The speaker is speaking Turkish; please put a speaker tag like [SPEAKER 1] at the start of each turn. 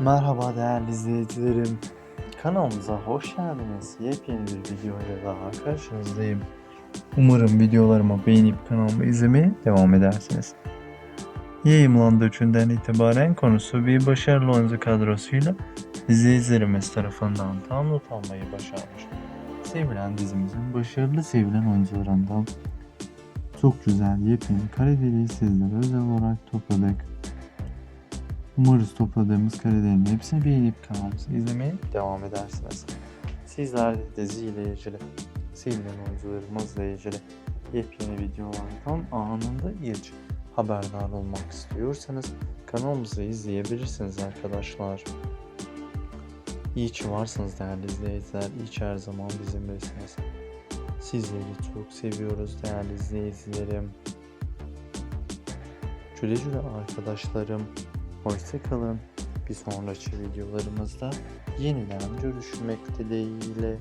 [SPEAKER 1] Merhaba değerli izleyicilerim. Kanalımıza hoş geldiniz. Yepyeni bir videoyla daha karşınızdayım. Umarım videolarımı beğenip kanalımı izlemeye devam edersiniz. Yayımlandığı günden itibaren konusu bir başarılı oyuncu kadrosuyla izleyicilerimiz tarafından tam not almayı başarmış. Sevilen dizimizin başarılı sevilen oyuncularından çok güzel yepyeni kareleri sizlere özel olarak topladık. Umarız topladığımız karelerin hepsini beğenip kanalımızı izlemeye devam edersiniz. Sizler de diziyle ilgili, sevilen oyuncularımızla ilgili yepyeni videolardan anında ilk haberdar olmak istiyorsanız kanalımızı izleyebilirsiniz arkadaşlar. İyi ki varsınız değerli izleyiciler. İyi ki her zaman bizimlesiniz. Sizleri çok seviyoruz değerli izleyicilerim. Güle güle arkadaşlarım. Hoşçakalın. Bir sonraki videolarımızda yeniden görüşmek dileğiyle.